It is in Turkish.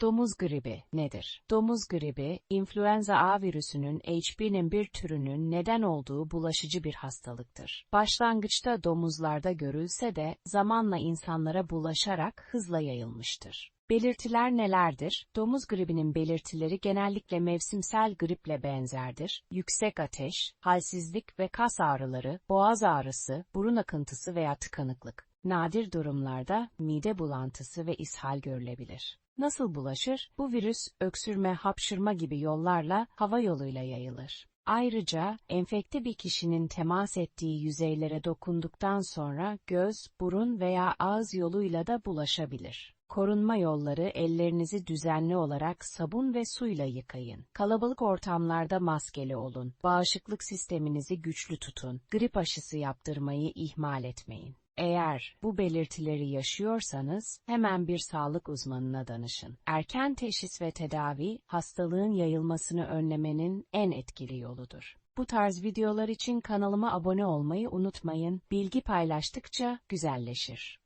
Domuz gribi nedir? Domuz gribi, influenza A virüsünün H1N1 türünün neden olduğu bulaşıcı bir hastalıktır. Başlangıçta domuzlarda görülse de zamanla insanlara bulaşarak hızla yayılmıştır. Belirtiler nelerdir? Domuz gribinin belirtileri genellikle mevsimsel griple benzerdir. Yüksek ateş, halsizlik ve kas ağrıları, boğaz ağrısı, burun akıntısı veya tıkanıklık. Nadir durumlarda mide bulantısı ve ishal görülebilir. Nasıl bulaşır? Bu virüs, öksürme, hapşırma gibi yollarla hava yoluyla yayılır. Ayrıca, enfekte bir kişinin temas ettiği yüzeylere dokunduktan sonra göz, burun veya ağız yoluyla da bulaşabilir. Korunma yolları ellerinizi düzenli olarak sabun ve suyla yıkayın. Kalabalık ortamlarda maskeli olun. Bağışıklık sisteminizi güçlü tutun. Grip aşısı yaptırmayı ihmal etmeyin. Eğer bu belirtileri yaşıyorsanız hemen bir sağlık uzmanına danışın. Erken teşhis ve tedavi hastalığın yayılmasını önlemenin en etkili yoludur. Bu tarz videolar için kanalıma abone olmayı unutmayın. Bilgi paylaştıkça güzelleşir.